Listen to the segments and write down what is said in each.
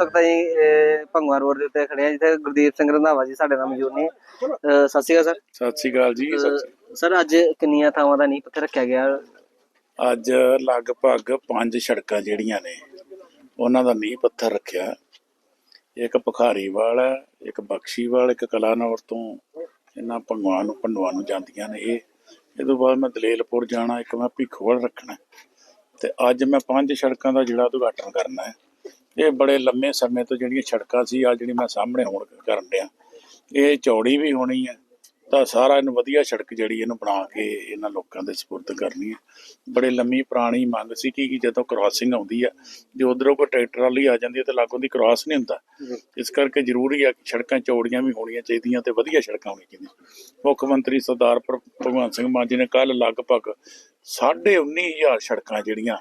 ਇਸ ਵਕਤ ਅਸੀਂ ਭੰਗਵਾ ਰੋਡ ਦੇ ਉੱਤੇ ਖੜੇ ਆ ਜਿੱਥੇ ਗੁਰਦੀਪ ਸਿੰਘ ਰੰਧਾਵਾ ਜੀ ਸਾਡੇ ਨਾਲ ਮੌਜੂਦ ਨੇ। ਅਹ ਸਤਿ ਸ਼੍ਰੀ ਅਕਾਲ ਸਤਿ ਸ਼੍ਰੀ ਅਕਾਲ ਜੀ ਸਰ ਸਰ ਅੱਜ ਕਿੰਨੀਆਂ ਥਾਵਾਂ ਦਾ ਨੀਂਹ ਪੱਥਰ ਰੱਖਿਆ ਗਿਆ? ਅੱਜ ਲਗਭਗ ਪੰਜ ਸੜਕਾਂ ਜਿਹੜੀਆਂ ਨੇ ਉਹਨਾਂ ਦਾ ਨੀਂਹ ਪੱਥਰ ਰੱਖਿਆ। ਇੱਕ ਭਖਾਰੀਵਾਲ ਹੈ ਇੱਕ ਬਖਸ਼ੀਵਾਲ ਇੱਕ ਕਲਾਨੌਰ ਤੋਂ ਇਹਨਾਂ ਭੰਗਵਾਨ ਨੂੰ ਭੰਡਵਾ ਨੂੰ ਜਾਂਦੀਆਂ ਨੇ ਇਹ। ਇਹ ਤੋਂ ਬਾਅਦ ਮੈਂ ਦਲੇਲਪੁਰ ਜਾਣਾ ਇੱਕ ਮੈਂ ਭਿੱਖੋਵਾਲ ਰੱਖਣਾ। ਤੇ ਅੱਜ ਮੈਂ ਪੰਜ ਸੜਕਾਂ ਦਾ ਜਿਹੜਾ ਉਦਘਾਟਨ ਕਰਨਾ ਹੈ। ਇਹ ਬੜੇ ਲੰਮੇ ਸਮੇਂ ਤੋਂ ਜਿਹੜੀਆਂ ਸੜਕਾਂ ਸੀ ਆ ਜਿਹੜੀ ਮੈਂ ਸਾਹਮਣੇ ਹੋਣ ਕਰਨ ਡਿਆ, ਇਹ ਚੌੜੀ ਵੀ ਹੋਣੀ ਹੈ ਤਾਂ ਸਾਰਾ ਇਹਨੂੰ ਵਧੀਆ ਸੜਕ ਜਿਹੜੀ ਇਹਨੂੰ ਬਣਾ ਕੇ ਇਹਨਾਂ ਲੋਕਾਂ ਦੇ ਸਪੁਰਦ ਕਰਨੀ ਹੈ ਬੜੇ ਲੰਮੀ ਪੁਰਾਣੀ ਮੰਗ ਸੀ ਕਿ ਜਦੋਂ ਕ੍ਰਾਸਿੰਗ ਆਉਂਦੀ ਆ, ਜੇ ਉਧਰੋਂ ਕੋਈ ਟਰੈਕਟਰ ਵਾਲੀ ਆ ਜਾਂਦੀ ਹੈ ਤੇ ਲਾਗੋਂ ਦੀ ਕ੍ਰਾਸ ਨਹੀਂ ਹੁੰਦਾ। ਇਸ ਕਰਕੇ ਜ਼ਰੂਰੀ ਆ ਕਿ ਸੜਕਾਂ ਚੌੜੀਆਂ ਵੀ ਹੋਣੀਆਂ ਚਾਹੀਦੀਆਂ ਤੇ ਵਧੀਆ ਸੜਕਾਂ ਹੋਣੀਆਂ ਚਾਹੀਦੀਆਂ। ਮੁੱਖ ਮੰਤਰੀ ਸਰਦਾਰ ਭਗਵੰਤ ਸਿੰਘ ਮਾਨ ਜੀ ਨੇ ਕੱਲ ਲਗਭਗ 19500 ਸੜਕਾਂ ਜਿਹੜੀਆਂ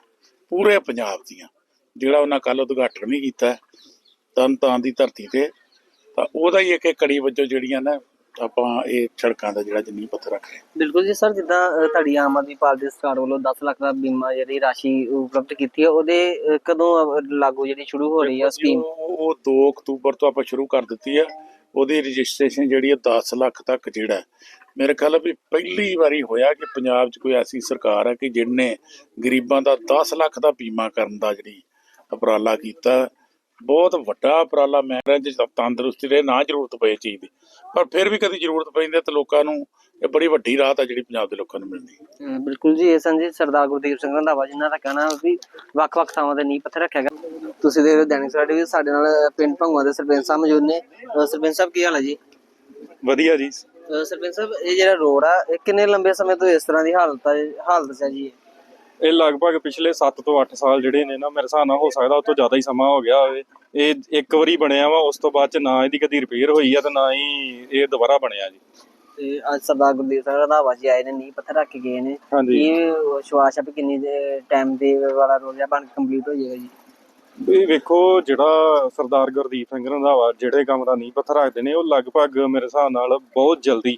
ਪੂਰੇ ਪੰਜਾਬ ਦੀਆਂ ਜਿਹੜਾ ਉਹਨਾਂ ਕੱਲ ਉਦਘਾਟਨ ਵੀ ਕੀਤਾ ਤਨ ਤਾਂ ਦੀ ਧਰਤੀ ਤੇ ਤਾਂ ਉਹਦਾ ਹੀ ਇੱਕ ਇੱਕ ਕੜੀ ਵਜੋਂ ਜਿਹੜੀਆਂ ਨਾ ਆਪਾਂ ਇਹ ਸੜਕਾਂ ਦਾ ਜਿਹੜਾ ਜਨੀ ਪੱਥਰ ਰੱਖ ਰਹੇ ਹਾਂ। ਬਿਲਕੁਲ ਜੀ ਸਰ ਜਿੱਦਾਂ ਤੁਹਾਡੀ ਆਮ ਆਦਮੀ ਪਾਰਟੀ ਸਰਕਾਰ ਵੱਲੋਂ 10 ਲੱਖ ਦਾ ਬੀਮਾ ਜਿਹੜੀ ਰਾਸ਼ੀ ਉਪਲਬਧ ਕੀਤੀ ਹੈ ਉਹਦੇ ਕਦੋਂ ਲਾਗੂ ਜਿਹੜੀ ਸ਼ੁਰੂ ਹੋ ਰਹੀ ਹੈ ਸਕੀਮ ਉਹ ਉਹ 2 ਅਕਤੂਬਰ ਤੋਂ ਆਪਾਂ ਸ਼ੁਰੂ ਕਰ ਦਿੱਤੀ ਆ ਉਹਦੀ ਰਜਿਸਟ੍ਰੇਸ਼ਨ ਜਿਹੜੀ ਹੈ 10 ਲੱਖ ਤੱਕ ਜਿਹੜਾ ਹੈ। ਮੇਰੇ ਖਿਆਲ ਵੀ ਪਹਿਲੀ ਵਾਰੀ ਹੋਇਆ ਕਿ ਪੰਜਾਬ 'ਚ ਕੋਈ ਐਸੀ ਸਰਕਾਰ ਹੈ ਕਿ ਜਿਹਨੇ ਗਰੀਬਾਂ ਦਾ 10 ਲੱਖ ਦਾ ਬੀਮਾ ਕਰਨ ਦਾ ਜਿਹੜੀ ਉਪਰਾਲਾ ਕੀਤਾ। ਬਹੁਤ ਵੱਡਾ ਉਪਰਾਲਾ ਮੈਂ ਕਹਿੰਦਾ ਜੇ ਤੰਦਰੁਸਤੀ ਰਹੇ ਨਾ ਜ਼ਰੂਰਤ ਪਏ ਚੀਜ਼ ਦੀ। ਪਰ ਫਿਰ ਵੀ ਕਦੀ ਜ਼ਰੂਰਤ ਪੈਂਦੀ ਹੈ ਤਾਂ ਲੋਕਾਂ ਨੂੰ ਇਹ ਬੜੀ ਵੱਡੀ ਰਾਹਤ ਹੈ ਜਿਹੜੀ ਪੰਜਾਬ ਦੇ ਲੋਕਾਂ ਨੂੰ ਮਿਲਦੀ ਬਿਲਕੁਲ ਜੀ ਇਹ ਸੰਜੀ ਸਰਦਾਰ ਗੁਰਦੀਪ ਸਿੰਘ ਰੰਧਾਵਾ ਜਿਨ੍ਹਾਂ ਦਾ ਕਹਿਣਾ ਵੀ ਵੱਖ-ਵੱਖ ਥਾਵਾਂ ਦੇ ਨੀਂਹ ਪੱਥਰ ਰੱਖਿਆ ਗਿਆ। ਤੁਸੀਂ ਦੇ ਦੈਨਿਕ ਸਵੇਰਾ ਵੀ ਸਾਡੇ ਨਾਲ ਪਿੰਡ ਭੰਗਵਾ ਦੇ ਸਰਪੰਚ ਸਾਹਿਬ ਮੌਜੂਦ ਨੇ। ਸਰਪੰਚ ਸਾਹਿਬ ਕੀ ਹਾਲ ਹੈ ਜੀ? ਵਧੀਆ ਜੀ। ਸਰਪੰਚ ਸਾਹਿਬ ਇਹ ਜਿਹੜਾ ਰੋਡ ਆ ਇਹ ਕਿੰਨੇ ਲੰਬੇ ਸਮੇਂ ਤੋਂ ਇਸ ਤਰ੍ਹਾਂ ਦੀ ਹਾਲਤ ਹੈ ਹਾਲਤ ਹੈ ਜੀ? ਇਹ ਲਗਭਗ ਪਿਛਲੇ 7 ਤੋਂ 8 ਸਾਲ ਜਿਹੜੇ ਨੇ ਨਾ ਮੇਰੇ ਹਿਸਾਬ ਨਾਲ ਹੋ ਸਕਦਾ ਉਸ ਤੋਂ ਜ਼ਿਆਦਾ ਹੀ ਸਮਾਂ ਹੋ ਗਿਆ ਹੋਵੇ। ਇਹ ਇੱਕ ਵਾਰੀ ਬਣਿਆ ਵਾ ਉਸ ਤੋਂ ਬਾਅਦ ਚ ਨਾ ਇਹਦੀ ਕਦੀ ਰਿਪੇਅਰ ਹੋਈ ਆ ਤੇ ਨਾ ਹੀ ਇਹ ਦੁਬਾਰਾ ਬਣਿਆ ਜੀ। ਤੇ ਅੱਜ ਸਰਦਾਰ ਗੁਰਦੀਪ ਸਿੰਘ ਰੰਧਾਵਾ ਜੀ ਆਏ ਨੇ ਨੀਂਹ ਪੱਥਰ ਰੱਖ ਕੇ ਗਏ ਨੇ। ਇਹ ਵਿਸ਼ਵਾਸ ਵੀ ਕਿੰਨੀ ਟਾਈਮ ਦੇ ਵਾਲਾ ਰੋਡ ਜਿਹਾ ਬਣ ਕੰਪਲੀਟ ਹੋ ਜਾਏਗਾ ਜੀ। ਇਹ ਵੇਖੋ ਜਿਹੜਾ ਸਰਦਾਰ ਗੁਰਦੀਪ ਸਿੰਘ ਰੰਧਾਵਾ ਜਿਹੜੇ ਕੰਮ ਦਾ ਨੀਂਹ ਪੱਥਰ ਰੱਖਦੇ ਨੇ ਉਹ ਲਗਭਗ ਮੇਰੇ ਹਿਸਾਬ ਨਾਲ ਬਹੁਤ ਜਲਦੀ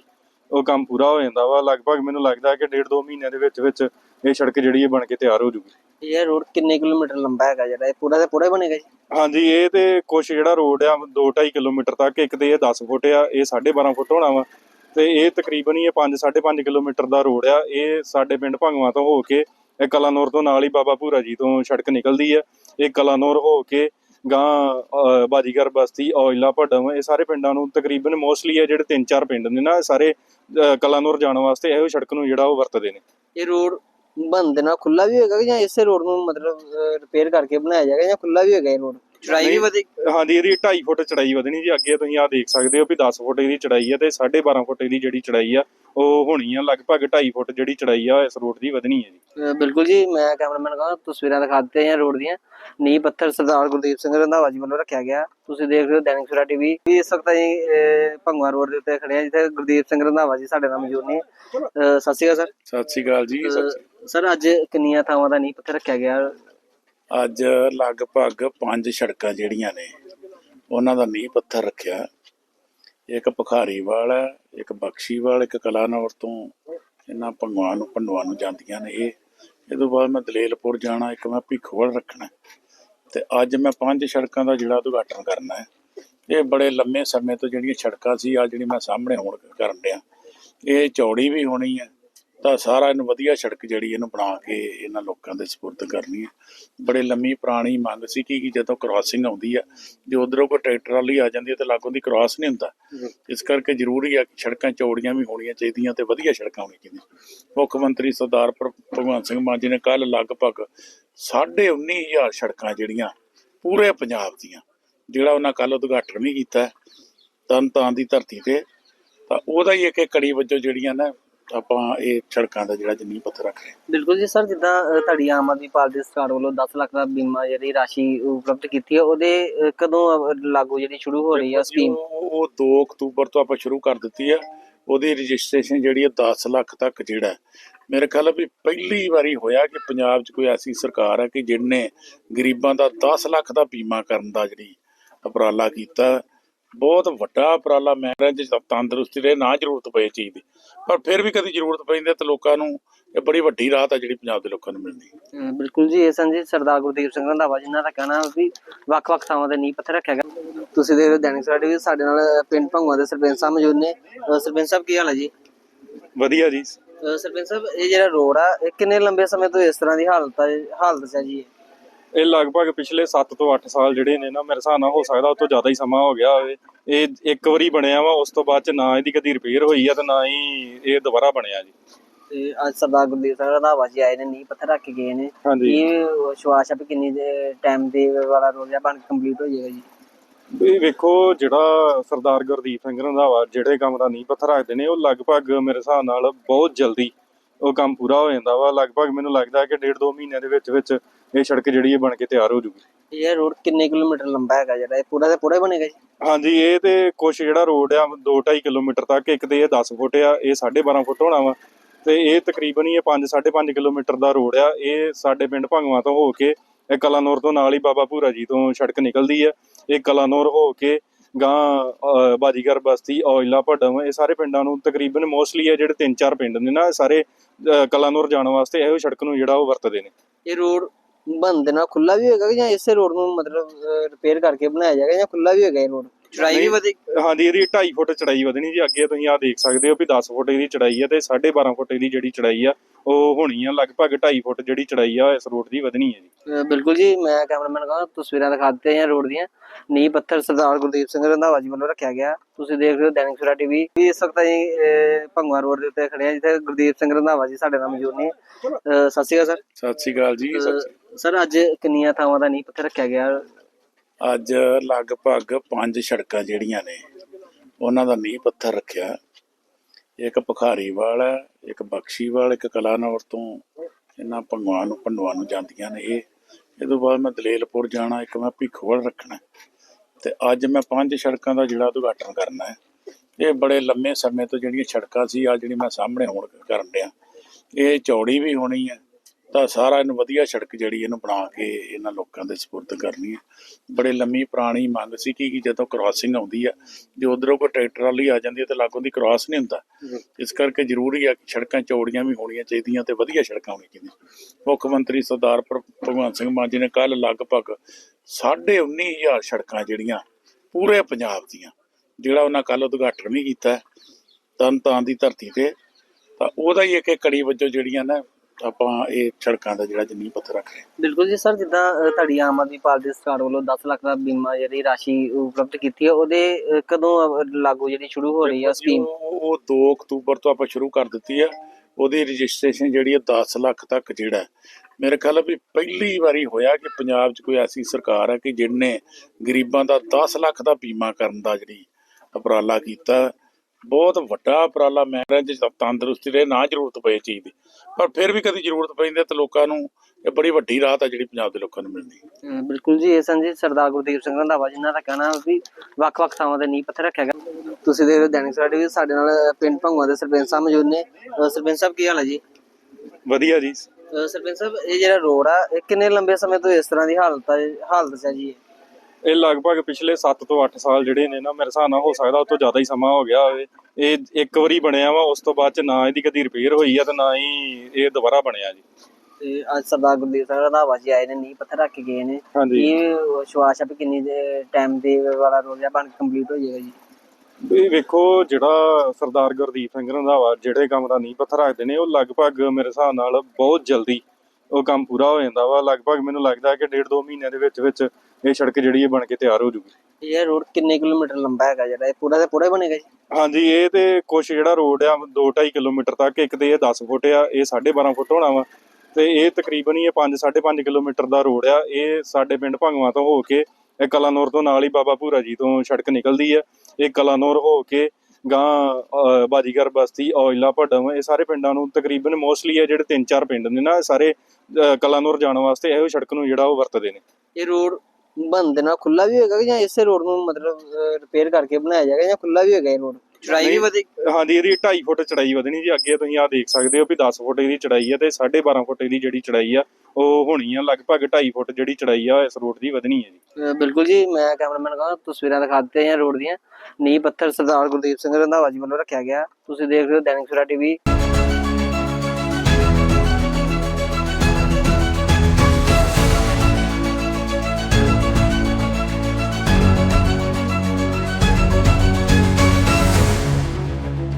ਉਹ ਕੰਮ ਪੂਰਾ ਹੋ ਜਾਂਦਾ ਵਾ। ਲਗਭਗ ਮੈਨੂੰ ਲੱਗਦਾ ਕਿ ਡੇਢ ਦੋ ਮਹੀਨਿਆਂ ਦੇ ਵਿੱਚ ਵਿੱਚ ਇਹ ਸੜਕ ਜਿਹੜੀ ਬਣ ਕੇ ਤਿਆਰ ਹੋ ਜੂਗੀ। ਇਹ ਰੋਡ ਕਿੰਨੇ ਕਿਲੋਮੀਟਰ ਲੰਬਾ ਹੈਗਾ ਜਿਹੜਾ? ਇਹ ਪੂਰਾ ਦਾ ਪੂਰਾ ਹੀ ਬਣੇਗਾ ਜੀ? ਹਾਂਜੀ ਇਹ ਤੇ ਕੁਛ ਜਿਹੜਾ ਰੋਡ ਆ 2.5 ਕਿਲੋਮੀਟਰ ਤੱਕ ਇੱਕ ਤੇ ਇਹ 10 ਫੁੱਟ ਆ ਇਹ 12.5 ਫੁੱਟ ਹੋਣਾ ਵਾ। ਤੇ ਇਹ ਤਕਰੀਬਨ ਹੀ ਇਹ 5 5.5 ਕਿਲੋਮੀਟਰ ਦਾ ਰੋਡ ਆ। ਇਹ ਸਾਡੇ ਪਿੰਡ ਭੰਗਵਾ ਤੋਂ ਹੋ ਕੇ ਇਹ ਕਲਾਨੌਰ ਤੋਂ ਨਾਲ ਹੀ ਬਾਬਾ ਭੂਰਾ ਜੀ ਤੋਂ ਸੜਕ ਨਿਕਲਦੀ ਆ। ਇਹ ਕਲਾਨੌਰ ਹੋ ਕੇ ਗਾਂ ਬਾਜੀਗਰ ਬਸਤੀ ਔਇਲਾ ਭੱਡਮ ਇਹ ਸਾਰੇ ਪਿੰਡਾਂ ਨੂੰ ਤਕਰੀਬਨ ਮੋਸਟਲੀ ਇਹ ਜਿਹੜੇ ਤਿੰਨ ਚਾਰ ਪਿੰਡ ਨੇ ਨਾ ਸਾਰੇ ਕਲਾਨੌਰ ਜਾਣ ਵਾਸਤੇ ਇਹੋ ਸੜਕ ਨੂੰ ਜਿਹੜਾ ਉਹ ਵਰਤਦੇ ਨੇ। ਇਹ ਰੋਡ ਬੰਦ ਨਾਲ ਖੁੱਲਾ ਵੀ ਹੋਏਗਾ ਜਾਂ ਇਸੇ ਰੋਡ ਨੂੰ ਮਤਲਬ ਰਿਪੇਅਰ ਕਰਕੇ ਬਣਾਇਆ ਜਾਏਗਾ ਜਾਂ ਖੁੱਲਾ ਵੀ ਹੋਏਗਾ ਇਹ ਰੋਡ ਚੜਾਈ ਵੀ ਵਧੇ ਹਾਂਜੀ ਇਹਦੀ 2.5 ਫੁੱਟ ਚੜਾਈ ਵਧਣੀ ਜੀ। ਅੱਗੇ ਤੁਸੀਂ ਆ ਦੇਖ ਸਕਦੇ ਹੋ ਵੀ 10 ਫੁੱਟ ਇਹਦੀ ਚੜਾਈ ਆ ਤੇ 12.5 ਫੁੱਟ ਇਹਦੀ ਜਿਹੜੀ ਚੜਾਈ ਆ ਉਹ ਹੋਣੀ ਆ। ਲਗਭਗ 2.5 ਫੁੱਟ ਜਿਹੜੀ ਚੜਾਈ ਆ ਇਸ ਰੋਡ ਦੀ ਵਧਣੀ ਹੈ ਜੀ। ਬਿਲਕੁਲ ਜੀ ਮੈਂ ਕੈਮਰਾਮੈਨ ਕਹਾਂ ਤਸਵੀਰਾਂ ਦਿਖਾ ਜਾਂ ਰੋਡ ਦੀਆਂ। ਨੀਂਹ ਪੱਥਰ ਸਰਦਾਰ ਗੁਰਦੀਪ ਸਿੰਘ ਰੰਧਾਵਾ ਜੀ ਵੱਲੋਂ ਰੱਖਿਆ ਗਿਆ। ਤੁਸੀਂ ਦੇਖ ਰਹੇ ਹੋ ਦੈਨਿਕ ਸਵੇਰਾ ਟੀਵੀ। ਵੀ ਇਸ ਵਕਤ ਅਸੀਂ ਭੰਗਵਾ ਰੋਡ ਦੇ ਉੱਤੇ ਖੜੇ ਆ ਜਿੱਥੇ ਗੁਰਦੀਪ ਸਿੰਘ ਰੰਧਾਵਾ ਜੀ ਸਾਡੇ ਨਾਲ ਮੌਜੂਦ ਨੇ। ਸਤਿ ਸ਼੍ਰੀ ਅਕਾਲ ਸਤਿ ਸ਼੍ਰੀ ਅਕਾਲ ਜੀ ਸਰ ਸਰ ਅੱਜ ਕਿੰਨੀਆਂ ਥਾਵਾਂ ਦਾ ਨੀਂਹ ਪੱਥਰ ਰੱਖਿਆ ਗਿਆ? ਅੱਜ ਲਗਭਗ ਪੰਜ ਸੜਕਾਂ ਜਿਹੜੀਆਂ ਨੇ, ਉਹਨਾਂ ਦਾ ਨੀਂਹ ਪੱਥਰ ਰੱਖਿਆ। ਇੱਕ ਭਖਾਰੀਵਾਲ ਹੈ, ਇੱਕ ਬਖਸ਼ੀਵਾਲ, ਇੱਕ ਕਲਾਨੌਰ ਤੋਂ ਇਹਨਾਂ ਭੰਗਵਾਨ ਨੂੰ, ਭੰਡਵਾ ਨੂੰ ਜਾਂਦੀਆਂ ਨੇ ਇਹ। ਇਹ ਤੋਂ ਬਾਅਦ ਮੈਂ ਦਲੇਲਪੁਰ ਜਾਣਾ, ਇੱਕ ਮੈਂ ਭਿੱਖੋਵਾਲ ਰੱਖਣਾ। ਤੇ ਅੱਜ ਮੈਂ ਪੰਜ ਸੜਕਾਂ ਦਾ ਜਿਹੜਾ ਉਦਘਾਟਨ ਕਰਨਾ ਹੈ। ਇਹ ਬੜੇ ਲੰਮੇ ਸਮੇਂ ਤੋਂ ਜਿਹੜੀਆਂ ਸੜਕਾਂ ਸੀ ਆ ਜਿਹੜੀ ਮੈਂ ਸਾਹਮਣੇ ਹੋਣ ਕਰਨ ਡਿਆ। ਇਹ ਚੌੜੀ ਵੀ ਹੋਣੀ ਹੈ ਤਾਂ ਸਾਰਾ ਇਹਨੂੰ ਵਧੀਆ ਸੜਕ ਜਿਹੜੀ ਇਹਨੂੰ ਬਣਾ ਕੇ ਇਹਨਾਂ ਲੋਕਾਂ ਦੇ ਸਪੁਰਦ ਕਰਨੀ ਹੈ। ਬੜੇ ਲੰਮੀ ਪੁਰਾਣੀ ਮੰਗ ਸੀ ਕਿ ਜਦੋਂ ਕ੍ਰਾਸਿੰਗ ਆਉਂਦੀ ਆ ਜੇ ਉਧਰੋਂ ਕੋਈ ਟਰੈਕਟਰ ਵਾਲੀ ਆ ਜਾਂਦੀ ਹੈ ਤੇ ਲਾਗੋਂ ਦੀ ਕ੍ਰਾਸ ਨਹੀਂ ਹੁੰਦਾ। ਇਸ ਕਰਕੇ ਜ਼ਰੂਰੀ ਆ ਕਿ ਸੜਕਾਂ ਚੌੜੀਆਂ ਵੀ ਹੋਣੀਆਂ ਚਾਹੀਦੀਆਂ ਤੇ ਵਧੀਆ ਸੜਕਾਂ ਹੋਣੀਆਂ ਚਾਹੀਦੀਆਂ। ਮੁੱਖ ਮੰਤਰੀ ਸਰਦਾਰ ਭਗ- ਭਗਵੰਤ ਸਿੰਘ ਮਾਨ ਜੀ ਨੇ ਕੱਲ ਲਗਭਗ 19500 ਸੜਕਾਂ ਜਿਹੜੀਆਂ ਪੂਰੇ ਪੰਜਾਬ ਦੀਆਂ ਜਿਹੜਾ ਉਹਨਾਂ ਕੱਲ ਉਦਘਾਟਨ ਵੀ ਕੀਤਾ ਤਨ ਤਾਂ ਦੀ ਧਰਤੀ ਤੇ ਤਾਂ ਉਹਦਾ ਹੀ ਇੱਕ ਇੱਕ ਕੜੀ ਵਜੋਂ ਜਿਹੜੀਆਂ ਨਾ ਆਪਾਂ ਇਹ ਸੜਕਾਂ ਦਾ ਜਿਹੜਾ ਜਨੀ ਪੱਥਰ ਰੱਖ ਰਹੇ। ਬਿਲਕੁਲ ਜੀ ਸਰ ਜਿੱਦਾਂ ਤੁਹਾਡੀ ਆਮ ਆਦਮੀ ਪਾਰਟੀ ਸਰਕਾਰ ਵੱਲੋਂ 10 ਲੱਖ ਦਾ ਬੀਮਾ ਜਿਹੜੀ ਰਾਸ਼ੀ ਉਪਲਬਧ ਕੀਤੀ ਹੈ ਉਹਦੇ ਕਦੋਂ ਲਾਗੂ ਜਿਹੜੀ ਸ਼ੁਰੂ ਹੋ ਰਹੀ ਹੈ ਸਕੀਮ ਉਹ ਉਹ 2 ਅਕਤੂਬਰ ਤੋਂ ਆਪਾਂ ਸ਼ੁਰੂ ਕਰ ਦਿੱਤੀ ਆ ਉਹਦੀ ਰਜਿਸਟ੍ਰੇਸ਼ਨ ਜਿਹੜੀ ਹੈ 10 ਲੱਖ ਤੱਕ ਜਿਹੜਾ ਹੈ। ਮੇਰੇ ਖਿਆਲ ਵੀ ਪਹਿਲੀ ਵਾਰੀ ਹੋਇਆ ਕਿ ਪੰਜਾਬ 'ਚ ਕੋਈ ਐਸੀ ਸਰਕਾਰ ਹੈ ਕਿ ਜਿਹਨੇ ਗਰੀਬਾਂ ਦਾ 10 ਲੱਖ ਦਾ ਬੀਮਾ ਕਰਨ ਦਾ ਜਿਹੜੀ ਉਪਰਾਲਾ ਕੀਤਾ ਬਹੁਤ ਵੱਡਾ ਉਪਰਾਲਾ ਮੈਂ ਕਹਿੰਦਾ ਜੇ ਤੰਦਰੁਸਤੀ ਰਹੇ ਨਾ ਜ਼ਰੂਰਤ ਪਏ ਚੀਜ਼ ਦੀ। ਪਰ ਫਿਰ ਵੀ ਕਦੀ ਜ਼ਰੂਰਤ ਪੈਂਦੀ ਹੈ ਤਾਂ ਲੋਕਾਂ ਨੂੰ ਇਹ ਬੜੀ ਵੱਡੀ ਰਾਹਤ ਹੈ ਜਿਹੜੀ ਪੰਜਾਬ ਦੇ ਲੋਕਾਂ ਨੂੰ ਮਿਲਦੀ ਹੈ। ਬਿਲਕੁਲ ਜੀ ਇਹ ਸਨ ਜੀ ਸਰਦਾਰ ਗੁਰਦੀਪ ਸਿੰਘ ਰੰਧਾਵਾ ਜਿਨ੍ਹਾਂ ਦਾ ਕਹਿਣਾ ਵੀ ਵੱਖ-ਵੱਖ ਥਾਵਾਂ ਤੇ ਨੀਂਹ ਪੱਥਰ ਰੱਖਿਆ ਗਿਆ। ਤੁਸੀਂ ਹੋ ਦੈਨਿਕ ਸਵੇਰਾ ਟੀਵੀ ਸਾਡੇ ਨਾਲ ਪਿੰਡ ਭੰਗਵਾ ਦੇ ਸਰਪੰਚ ਸਾਹਿਬ ਮੌਜੂਦ ਨੇ। ਸਰਪੰਚ ਸਾਹਿਬ ਕੀ ਹਾਲ ਹੈ ਜੀ? ਵਧੀਆ ਜੀ। ਸਰਪੰਚ ਸਾਹਿਬ ਇਹ ਜਿਹੜਾ ਰੋਡ ਆ ਇਹ ਕਿੰਨੇ ਲੰਬੇ ਸਮੇਂ ਤੋਂ ਇਸ ਤਰ੍ਹਾਂ ਦੀ ਹਾਲਤ ਹੈ ਹਾਲਤ ਹੈ ਜੀ? ਇਹ? ਲਗਭਗ ਪਿਛਲੇ 7 ਤੋਂ 8 ਸਾਲ ਜਿਹੜੇ ਨੇ ਨਾ ਮੇਰੇ ਹਿਸਾਬ ਨਾਲ ਹੋ ਸਕਦਾ ਉਸ ਤੋਂ ਜ਼ਿਆਦਾ ਹੀ ਸਮਾਂ ਹੋ ਗਿਆ ਹੋਵੇ। ਇਹ ਇੱਕ ਵਾਰੀ ਬਣਿਆ ਵਾ ਉਸ ਤੋਂ ਬਾਅਦ ਚ ਨਾ ਇਹਦੀ ਕਦੀ ਰਿਪੇਅਰ ਹੋਈ ਆ ਤੇ ਨਾ ਹੀ ਇਹ ਦੁਬਾਰਾ ਬਣਿਆ ਜੀ। ਤੇ ਅੱਜ ਸਰਦਾਰ ਗੁਰਦੀਪ ਸਿੰਘ ਰੰਧਾਵਾ ਜੀ ਆਏ ਨੇ ਨੀਂਹ ਪੱਥਰ ਰੱਖ ਕੇ ਗਏ ਨੇ। ਇਹ ਵਿਸ਼ਵਾਸ ਹੈ ਵੀ ਕਿੰਨੀ ਟਾਈਮ ਦੇ ਵਾਲਾ ਆ ਬਣ ਕੰਪਲੀਟ ਹੋ ਜਾਏਗਾ ਜੀ। ਇਹ ਵੇਖੋ ਜਿਹੜਾ ਸਰਦਾਰ ਗੁਰਦੀਪ ਸਿੰਘ ਰੰਧਾਵਾ ਜਿਹੜੇ ਕੰਮ ਦਾ ਨੀਂਹ ਪੱਥਰ ਰੱਖਦੇ ਨੇ ਉਹ ਲਗਭਗ ਮੇਰੇ ਹਿਸਾਬ ਨਾਲ ਬਹੁਤ ਜਲਦੀ ਉਹ ਕੰਮ ਪੂਰਾ ਹੋ ਜਾਂਦਾ ਵਾ। ਲਗਭਗ ਮੈਨੂੰ ਲੱਗਦਾ ਕਿ ਡੇਢ ਦੋ ਮਹੀਨਿਆਂ ਦੇ ਵਿੱਚ ਵਿੱਚ ਇਹ ਸੜਕ ਜਿਹੜੀ ਹੈ ਬਣ ਕੇ ਤਿਆਰ ਹੋ ਜੂਗੀ। ਇਹ ਰੋਡ ਕਿੰਨੇ ਕਿਲੋਮੀਟਰ ਲੰਬਾ ਹੈਗਾ ਜਿਹੜਾ? ਇਹ ਪੂਰਾ ਦਾ ਪੂਰਾ ਹੀ ਬਣੇਗਾ ਜੀ? ਹਾਂਜੀ ਇਹ ਤੇ ਕੁਛ ਜਿਹੜਾ ਰੋਡ ਆ 2.5 ਕਿਲੋਮੀਟਰ ਤੱਕ ਇੱਕ ਤੇ ਇਹ 10 ਫੁੱਟ ਆ ਇਹ 12.5 ਫੁੱਟ ਹੋਣਾ ਵਾ। ਤੇ ਇਹ ਤਕਰੀਬਨ ਹੀ ਇਹ 5 5.5 ਕਿਲੋਮੀਟਰ ਦਾ ਰੋਡ ਆ। ਇਹ ਸਾਡੇ ਪਿੰਡ ਭੰਗਵਾ ਤੋਂ ਹੋ ਕੇ ਇਹ ਕਲਾਨੌਰ ਤੋਂ ਨਾਲ ਹੀ ਬਾਬਾ ਭੂਰਾ ਜੀ ਤੋਂ ਸੜਕ ਨਿਕਲਦੀ ਆ। ਇਹ ਕਲਾਨੌਰ ਹੋ ਕੇ ਗਾਂ ਬਾਜੀਗਰ ਬਸਤੀ ਔਇਲਾ ਭੱਡਮ ਇਹ ਸਾਰੇ ਪਿੰਡਾਂ ਨੂੰ ਤਕਰੀਬਨ ਮੋਸਟਲੀ ਆ ਜਿਹੜੇ ਤਿੰਨ ਚਾਰ ਪਿੰਡ ਨੇ ਨਾ ਇਹ ਸਾਰੇ ਅਹ, ਕਲਾਨੌਰ ਜਾਣ ਵਾਸਤੇ ਇਹੋ ਸੜਕ ਨੂੰ ਜਿਹੜਾ ਉਹ ਵਰਤਦੇ ਨੇ। ਇਹ ਰੋਡ ਬੰਦ ਨਾਲ ਖੁੱਲਾ ਵੀ ਹੋਏਗਾ ਕਿ ਜਾਂ ਇਸੇ ਰੋਡ ਨੂੰ ਮਤਲਬ ਰਿਪੇਅਰ ਕਰਕੇ ਬਣਾਇਆ ਜਾਏਗਾ ਜਾਂ ਖੁੱਲਾ ਵੀ ਹੋਏਗਾ ਇਹ ਰੋਡ? ਚੜਾਈ ਵੀ। ਵਧੇ ਹਾਂਜੀ ਇਹਦੀ 2.5 ਫੁੱਟ ਚੜਾਈ ਵਧਣੀ ਜੀ। ਅੱਗੇ ਤੁਸੀਂ ਆ ਦੇਖ ਸਕਦੇ ਹੋ ਵੀ 10 ਫੁੱਟ ਇਹਦੀ ਚੜਾਈ ਆ ਤੇ 12.5 ਫੁੱਟ ਇਹਦੀ ਜਿਹੜੀ ਚੜਾਈ ਆ ਉਹ ਹੋਣੀ ਆ। ਲਗਭਗ 2.5 ਫੁੱਟ ਜਿਹੜੀ ਚੜਾਈ ਆ ਇਸ ਰੋਡ ਦੀ ਵਧਣੀ ਹੈ ਜੀ। ਬਿਲਕੁਲ ਜੀ ਮੈਂ ਕੈਮਰਾਮੈਨ ਕਹਾਂ ਤਸਵੀਰਾਂ ਦਿਖਾ ਜਾਂ ਰੋਡ ਦੀਆਂ। ਨੀਂਹ ਪੱਥਰ ਸਰਦਾਰ ਗੁਰਦੀਪ ਸਿੰਘ ਰੰਧਾਵਾ ਜੀ ਵੱਲੋਂ ਰੱਖਿਆ ਗਿਆ। ਤੁਸੀਂ ਦੇਖ ਰਹੇ ਹੋ ਦੈਨਿਕ ਸਵੇਰਾ ਟੀਵੀ। ਵੀ ਇਸ ਵਕਤ ਅਸੀਂ ਭੰਗਵਾ ਰੋਡ ਦੇ ਉੱਤੇ ਖੜੇ ਹਾਂ ਜਿੱਥੇ ਗੁਰਦੀਪ ਸਿੰਘ ਰੰਧਾਵਾ ਜੀ ਸਾਡੇ ਨਾਲ ਮੌਜੂਦ ਨੇ। ਸਤਿ ਸ਼੍ਰੀ ਅਕਾਲ ਸਤਿ ਸ਼੍ਰੀ ਅਕਾਲ ਜੀ ਸਰ ਸਰ ਅੱਜ ਕਿੰਨੀਆਂ ਥਾਵਾਂ ਦਾ ਨੀਂਹ ਪੱਥਰ ਰੱਖਿਆ ਗਿਆ? ਅੱਜ ਲਗਭਗ ਪੰਜ ਸੜਕਾਂ ਜਿਹੜੀਆਂ ਨੇ, ਉਹਨਾਂ ਦਾ ਨੀਂਹ ਪੱਥਰ ਰੱਖਿਆ। ਇੱਕ ਭਖਾਰੀਵਾਲ ਹੈ, ਇੱਕ ਬਖਸ਼ੀਵਾਲ, ਇੱਕ ਕਲਾਨੌਰ ਤੋਂ ਇਹਨਾਂ ਭੰਗਵਾਨ ਨੂੰ, ਭੰਡਵਾਨ ਨੂੰ ਜਾਂਦੀਆਂ ਨੇ ਇਹ। ਇਹ ਤੋਂ ਬਾਅਦ ਮੈਂ ਦਲੇਲਪੁਰ ਜਾਣਾ, ਇੱਕ ਮੈਂ ਭਿੱਖੋਵਾਲ ਰੱਖਣਾ। ਤੇ ਅੱਜ ਮੈਂ ਪੰਜ ਸੜਕਾਂ ਦਾ ਜਿਹੜਾ ਉਦਘਾਟਨ ਕਰਨਾ ਹੈ। ਇਹ ਬੜੇ ਲੰਮੇ ਸਮੇਂ ਤੋਂ ਜਿਹੜੀਆਂ ਸੜਕਾਂ ਸੀ ਆ ਜਿਹੜੀ ਮੈਂ ਸਾਹਮਣੇ ਹੋਣ ਕਰਨ ਡਿਆ। ਇਹ ਚੌੜੀ ਵੀ ਹੋਣੀ ਹੈ ਤਾਂ ਸਾਰਾ ਇਹਨੂੰ ਵਧੀਆ ਸੜਕ ਜਿਹੜੀ ਇਹਨੂੰ ਬਣਾ ਕੇ ਇਹਨਾਂ ਲੋਕਾਂ ਦੇ ਸਪੁਰਦ ਕਰਨੀ ਹੈ। ਬੜੇ ਲੰਮੀ ਪੁਰਾਣੀ ਮੰਗ ਸੀ ਕਿ ਜਦੋਂ ਕ੍ਰਾਸਿੰਗ ਆਉਂਦੀ ਆ ਜੇ ਉਧਰੋਂ ਕੋਈ ਟਰੈਕਟਰ ਵਾਲੀ ਆ ਜਾਂਦੀ ਹੈ ਤੇ ਲਾਗੋਂ ਦੀ ਕ੍ਰਾਸ ਨਹੀਂ ਹੁੰਦਾ। ਇਸ ਕਰਕੇ ਜ਼ਰੂਰੀ ਆ ਕਿ ਸੜਕਾਂ ਚੌੜੀਆਂ ਵੀ ਹੋਣੀਆਂ ਚਾਹੀਦੀਆਂ ਤੇ ਵਧੀਆ ਸੜਕਾਂ ਹੋਣੀਆਂ ਚਾਹੀਦੀਆਂ। ਮੁੱਖ ਮੰਤਰੀ ਸਰਦਾਰ ਭਗ- ਭਗਵੰਤ ਸਿੰਘ ਮਾਨ ਜੀ ਨੇ ਕੱਲ ਲਗਭਗ 19500 ਸੜਕਾਂ ਜਿਹੜੀਆਂ ਪੂਰੇ ਪੰਜਾਬ ਦੀਆਂ ਜਿਹੜਾ ਉਹਨਾਂ ਕੱਲ ਉਦਘਾਟਨ ਵੀ ਕੀਤਾ ਤਨ ਤਾਂ ਦੀ ਧਰਤੀ ਤੇ ਤਾਂ ਉਹਦਾ ਹੀ ਇੱਕ ਇੱਕ ਕੜੀ ਵਜੋਂ ਜਿਹੜੀਆਂ ਨਾ ਆਪਾਂ ਇਹ ਸੜਕਾਂ ਦਾ ਜਿਹੜਾ ਜਨੀ ਪੱਥਰ ਰੱਖ ਰਹੇ ਹਾਂ। ਬਿਲਕੁਲ ਜੀ ਸਰ ਜਿੱਦਾਂ ਤੁਹਾਡੀ ਆਮ ਆਦਮੀ ਪਾਰਟੀ ਸਰਕਾਰ ਵੱਲੋਂ 10 ਲੱਖ ਦਾ ਬੀਮਾ ਜਿਹੜੀ ਰਾਸ਼ੀ ਉਪਲਬਧ ਕੀਤੀ ਹੈ ਉਹਦੇ ਕਦੋਂ ਲਾਗੂ ਜਿਹੜੀ ਸ਼ੁਰੂ ਹੋ ਰਹੀ ਹੈ ਸਕੀਮ ਉਹ ਉਹ 2 ਅਕਤੂਬਰ ਤੋਂ ਆਪਾਂ ਸ਼ੁਰੂ ਕਰ ਦਿੱਤੀ ਆ ਉਹਦੀ ਰਜਿਸਟ੍ਰੇਸ਼ਨ ਜਿਹੜੀ ਹੈ 10 ਲੱਖ ਤੱਕ ਜਿਹੜਾ ਹੈ। ਮੇਰੇ ਖਿਆਲ ਵੀ ਪਹਿਲੀ ਵਾਰੀ ਹੋਇਆ ਕਿ ਪੰਜਾਬ 'ਚ ਕੋਈ ਐਸੀ ਸਰਕਾਰ ਹੈ ਕਿ ਜਿਹਨੇ ਗਰੀਬਾਂ ਦਾ 10 ਲੱਖ ਦਾ ਬੀਮਾ ਕਰਨ ਦਾ ਜਿਹੜੀ ਉਪਰਾਲਾ ਕੀਤਾ ਬਹੁਤ ਵੱਡਾ ਉਪਰਾਲਾ ਮੈਂ ਕਹਿੰਦਾ ਜੇ ਤੰਦਰੁਸਤੀ ਰਹੇ ਨਾ ਜ਼ਰੂਰਤ ਪਏ ਚੀਜ਼ ਦੀ। ਪਰ ਫਿਰ ਵੀ ਕਦੀ ਜ਼ਰੂਰਤ ਪੈਂਦੀ ਹੈ ਤਾਂ ਲੋਕਾਂ ਨੂੰ ਇਹ ਬੜੀ ਵੱਡੀ ਰਾਹਤ ਹੈ ਜਿਹੜੀ ਪੰਜਾਬ ਦੇ ਲੋਕਾਂ ਨੂੰ ਮਿਲਦੀ ਬਿਲਕੁਲ ਜੀ ਇਹ ਸਨ ਜੀ ਸਰਦਾਰ ਗੁਰਦੀਪ ਸਿੰਘ ਰੰਧਾਵਾ ਜਿਨ੍ਹਾਂ ਦਾ ਕਹਿਣਾ ਵੀ ਵੱਖ-ਵੱਖ ਥਾਵਾਂ ਤੇ ਨੀਂਹ ਪੱਥਰ ਰੱਖਿਆ ਗਿਆ। ਤੁਸੀਂ ਹੋ ਦੈਨਿਕ ਸਵੇਰਾ ਟੀਵੀ ਸਾਡੇ ਨਾਲ ਪਿੰਡ ਭੰਗਵਾ ਦੇ ਸਰਪੰਚ ਸਾਹਿਬ ਮੌਜੂਦ ਨੇ। ਸਰਪੰਚ ਸਾਹਿਬ ਕੀ ਹਾਲ ਹੈ ਜੀ? ਵਧੀਆ ਜੀ। ਸਰਪੰਚ ਸਾਹਿਬ ਇਹ ਜਿਹੜਾ ਰੋਡ ਆ ਇਹ ਕਿੰਨੇ ਲੰਬੇ ਸਮੇਂ ਤੋਂ ਇਸ ਤਰ੍ਹਾਂ ਦੀ ਹਾਲਤ ਹੈ ਹਾਲਤ ਹੈ ਜੀ? ਇਹ? ਲਗਭਗ ਪਿਛਲੇ 7 ਤੋਂ 8 ਸਾਲ ਜਿਹੜੇ ਨੇ ਨਾ ਮੇਰੇ ਹਿਸਾਬ ਨਾਲ ਹੋ ਸਕਦਾ ਉਸ ਤੋਂ ਜ਼ਿਆਦਾ ਹੀ ਸਮਾਂ ਹੋ ਗਿਆ ਹੋਵੇ। ਇਹ ਇੱਕ ਵਾਰੀ ਬਣਿਆ ਵਾ ਉਸ ਤੋਂ ਬਾਅਦ ਚ ਨਾ ਇਹਦੀ ਕਦੀ ਰਿਪੇਅਰ ਹੋਈ ਆ ਤੇ ਨਾ ਹੀ ਇਹ ਦੁਬਾਰਾ ਬਣਿਆ ਜੀ। ਤੇ ਅੱਜ ਸਰਦਾਰ ਗੁਰਦੀਪ ਸਿੰਘ ਰੰਧਾਵਾ ਜੀ ਆਏ ਨੇ ਨੀਂਹ ਪੱਥਰ ਰੱਖ ਕੇ ਗਏ ਨੇ। ਇਹ ਵਿਸ਼ਵਾਸ ਵੀ ਕਿੰਨੀ ਟਾਈਮ ਦੇ ਵਾਲਾ ਆ ਬਣ ਕੰਪਲੀਟ ਹੋ ਜਾਏਗਾ ਜੀ। ਇਹ ਵੇਖੋ ਜਿਹੜਾ ਸਰਦਾਰ ਗੁਰਦੀਪ ਸਿੰਘ ਰੰਧਾਵਾ ਜਿਹੜੇ ਕੰਮ ਦਾ ਨੀਂਹ ਪੱਥਰ ਰੱਖਦੇ ਨੇ ਉਹ ਲਗਭਗ ਮੇਰੇ ਹਿਸਾਬ ਨਾਲ ਬਹੁਤ ਜਲਦੀ ਉਹ ਕੰਮ ਪੂਰਾ ਹੋ ਜਾਂਦਾ ਵਾ। ਲਗਭਗ ਮੈਨੂੰ ਲੱਗਦਾ ਕਿ ਡੇਢ ਦੋ ਮਹੀਨਿਆਂ ਦੇ ਵਿੱਚ ਵਿੱਚ ਇਹ ਸੜਕ ਜਿਹੜੀ ਬਣ ਕੇ ਤਿਆਰ ਹੋ ਜੂਗੀ। ਇਹ ਰੋਡ ਕਿੰਨੇ ਕਿਲੋਮੀਟਰ ਲੰਬਾ ਹੈਗਾ ਜਿਹੜਾ? ਇਹ ਪੂਰਾ ਦਾ ਪੂਰਾ ਹੀ ਬਣੇਗਾ ਜੀ? ਹਾਂਜੀ ਇਹ ਤੇ ਕੁਛ ਜਿਹੜਾ ਰੋਡ ਆ 2.5 ਕਿਲੋਮੀਟਰ ਤੱਕ ਇੱਕ ਤੇ ਇਹ 10 ਫੁੱਟ ਆ ਇਹ 12.5 ਫੁੱਟ ਹੋਣਾ ਵਾ। ਤੇ ਇਹ ਤਕਰੀਬਨ ਹੀ ਇਹ 5 5.5 ਕਿਲੋਮੀਟਰ ਦਾ ਰੋਡ ਆ। ਇਹ ਸਾਡੇ ਪਿੰਡ ਭੰਗਵਾ ਤੋਂ ਹੋ ਕੇ ਇਹ ਕਲਾਨੌਰ ਤੋਂ ਨਾਲ ਹੀ ਬਾਬਾ ਭੂਰਾ ਜੀ ਤੋਂ ਸੜਕ ਨਿਕਲਦੀ ਆ। ਇਹ ਕਲਾਨੌਰ ਹੋ ਕੇ ਗਾਂ ਬਾਜੀਗਰ ਬਸਤੀ ਔਇਲਾ ਭੱਡਮ ਇਹ ਸਾਰੇ ਪਿੰਡਾਂ ਨੂੰ ਤਕਰੀਬਨ ਮੋਸਟਲੀ ਆ ਜਿਹੜੇ ਤਿੰਨ ਚਾਰ ਪਿੰਡ ਨੇ ਨਾ ਸਾਰੇ ਕਲਾਨੌਰ ਜਾਣ ਵਾਸਤੇ ਇਹੋ ਸੜਕ ਨੂੰ ਜਿਹੜਾ ਉਹ ਵਰਤਦੇ ਨੇ। ਇਹ ਰੋਡ ਬੰਦ ਨਾਲ ਖੁੱਲਾ ਵੀ ਹੋਏਗਾ ਕਿ ਜਾਂ ਇਸੇ ਰੋਡ ਨੂੰ ਮਤਲਬ ਰਿਪੇਅਰ ਕਰਕੇ ਬਣਾਇਆ ਜਾਏਗਾ ਜਾਂ ਖੁੱਲਾ ਵੀ ਹੋਏਗਾ ਇਹ ਰੋਡ ਚੜਾਈ ਵੀ ਵਧੀ ਹਾਂਜੀ ਇਹਦੀ 2.5 ਫੁੱਟ ਚੜਾਈ ਵਧਣੀ ਜੀ। ਅੱਗੇ ਤੁਸੀਂ ਆ ਦੇਖ ਸਕਦੇ ਹੋ ਵੀ 10 ਫੁੱਟ ਇਹਦੀ ਚੜਾਈ ਆ ਤੇ 12.5 ਫੁੱਟ ਇਹਦੀ ਜਿਹੜੀ ਚੜਾਈ ਆ ਉਹ ਹੋਣੀ ਆ। ਲਗਭਗ 2.5 ਫੁੱਟ ਜਿਹੜੀ ਚੜਾਈ ਆ ਇਸ ਰੋਡ ਦੀ ਵਧਣੀ ਹੈ ਜੀ। ਬਿਲਕੁਲ ਜੀ। ਮੈਂ ਕੈਮਰਾਮੈਨ ਕਹਾਂ ਤਸਵੀਰਾਂ ਦਿਖਾ ਦਿੱਤੀਆਂ ਰੋਡ ਦੀਆਂ। ਨੀਂਹ ਪੱਥਰ ਸਰਦਾਰ ਗੁਰਦੀਪ ਸਿੰਘ ਰੰਧਾਵਾ ਜੀ ਵੱਲੋਂ ਰੱਖਿਆ ਗਿਆ। ਤੁਸੀਂ ਦੇਖ ਰਹੇ ਹੋ ਦੈਨਿਕ ਸਵੇਰਾ ਟੀਵੀ